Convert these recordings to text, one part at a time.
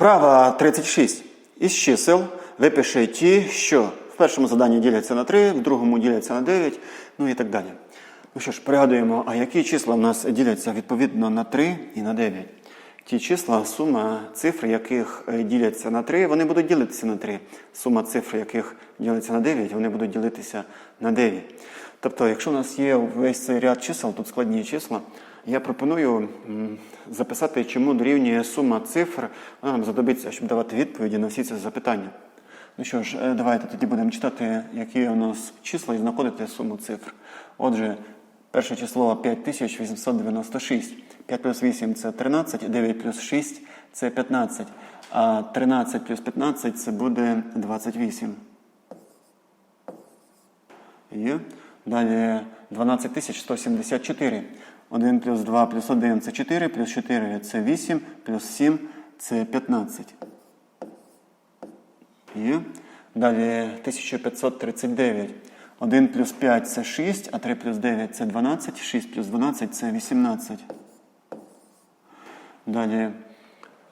Вправа 36. Із чисел випиши ті, що в першому заданні діляться на 3, в другому діляться на 9, ну і так далі. Ну що ж, пригадуємо, а які числа в нас діляться відповідно на 3 і на 9? Ті числа, сума цифр, яких е, діляться на 3, вони будуть ділитися на 3. Сума цифр, яких ділиться на 9, вони будуть ділитися на 9. Тобто, якщо у нас є весь цей ряд чисел, тут складні числа, я пропоную записати, чому дорівнює сума цифр. Вона нам знадобиться, щоб давати відповіді на всі ці запитання. Ну що ж, е, давайте тоді будемо читати, які у нас числа і знаходити суму цифр. Отже, перше число 5896. 5 плюс 8 це 13, 9 плюс 6 це 15, а 13 плюс 15 це буде 28. Є. Далі 12174. 1 плюс 2 плюс 1 це 4, плюс 4 це 8, плюс 7 це 15. Є. Далі 1539. 1 плюс 5 це 6, а 3 плюс 9 це 12, 6 плюс 12 це 18. Далі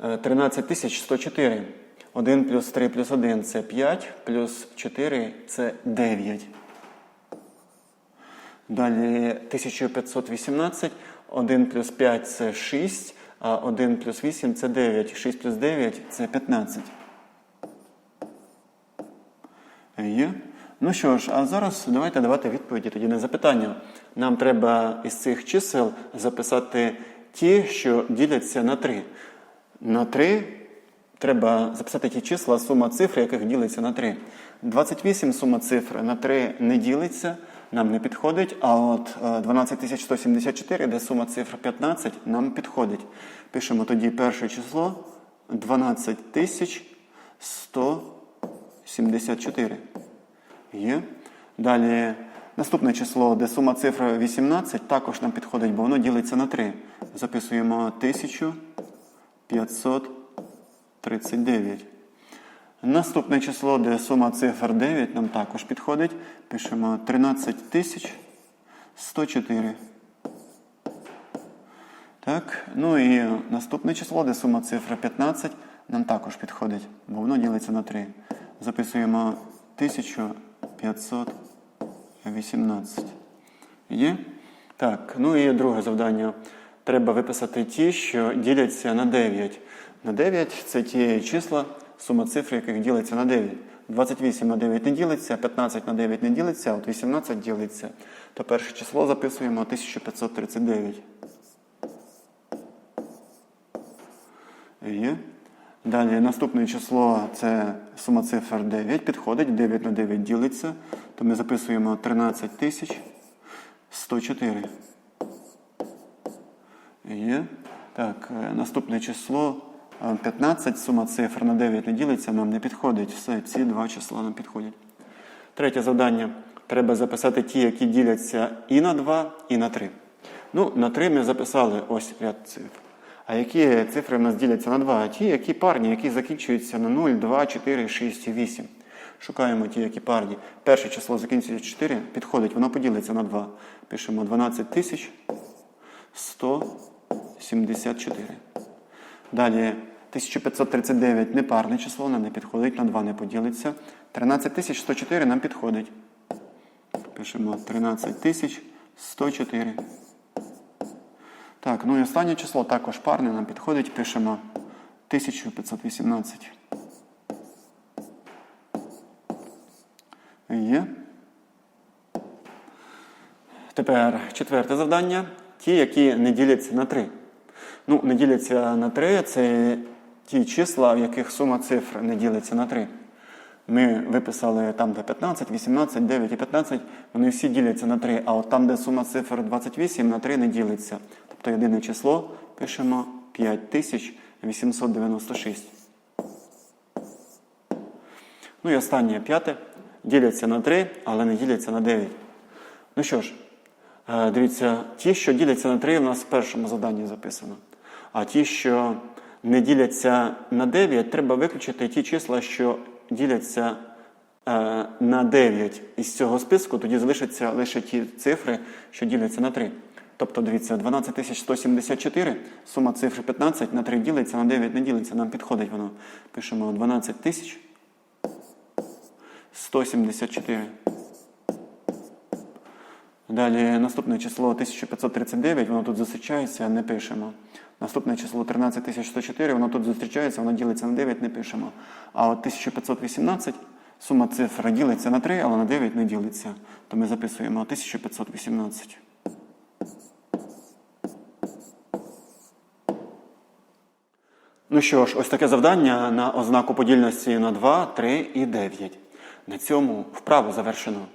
е, 13104. 1 плюс 3 плюс 1 це 5, плюс 4 це 9. Далі 1518. 1 плюс 5 це 6, а 1 плюс 8 це 9. 6 плюс 9 це 15. Є. Ну що ж, а зараз давайте давати відповіді тоді на запитання. Нам треба із цих чисел записати ті, що діляться на 3. На 3 треба записати ті числа, сума цифр, яких ділиться на 3. 28 сума цифр на 3 не ділиться, нам не підходить. А от е, 12174, де сума цифр 15, нам підходить. Пишемо тоді перше число 12174. Є. Далі наступне число, де сума цифр 18, також нам підходить, бо воно ділиться на 3. Записуємо 1539. Наступне число, де сума цифр 9, нам також підходить. Пишемо 13104. Так, ну і наступне число, де сума цифр 15, нам також підходить, бо воно ділиться на 3. Записуємо 1518. Є? Так, ну і друге завдання. Треба виписати ті, що діляться на 9. На 9 це ті числа, сума цифр, яких ділиться на 9. 28 на 9 не ділиться, 15 на 9 не ділиться, а от 18 ділиться. То перше число записуємо 1539. Є. Далі наступне число це сума цифр 9. Підходить, 9 на 9 ділиться. То ми записуємо 13104. Є. Так, е, наступне число 15. Сума цифр на 9 не ділиться, нам не підходить. Все, ці два числа нам підходять. Третє завдання. Треба записати ті, які діляться і на 2, і на 3. Ну, на 3 ми записали ось ряд цифр. А які цифри в нас діляться на 2? Ті, які парні, які закінчуються на 0, 2, 4, 6 і 8. Шукаємо ті, які парні. Перше число закінчується 4, підходить, воно поділиться на 2. Пишемо 12 тисяч 174. Далі 1539 непарне число, воно не підходить, на 2 не поділиться. 13104 нам підходить. Пишемо 13104. Так, ну і останнє число також парне нам підходить, пишемо 1518. Є. Тепер четверте завдання. Ті, які не діляться на 3. Ну, не діляться на 3 це ті числа, в яких сума цифр не ділиться на 3. Ми виписали там, де 15, 18, 9 і 15, вони всі діляться на 3, а от там, де сума цифр 28, на 3 не ділиться. Тобто єдине число пишемо 5896. Ну і останнє п'яте. Діляться на 3, але не діляться на 9. Ну що ж, дивіться, ті, що діляться на 3, у нас в першому заданні записано. А ті, що не діляться на 9, треба виключити ті числа, що діляться е, на 9 із цього списку, тоді залишаться лише ті цифри, що діляться на 3. Тобто, дивіться, 12174, сума цифр 15 на 3 ділиться, на 9 не ділиться. Нам підходить воно. Пишемо 12 тисяч 174. Далі наступне число 1539, воно тут зустрічається, не пишемо. Наступне число 13104, воно тут зустрічається, воно ділиться на 9, не пишемо. А от 1518, сума цифр ділиться на 3, але на 9 не ділиться. То ми записуємо 1518. Ну що ж, ось таке завдання на ознаку подільності на 2, 3 і 9. На цьому вправу завершено.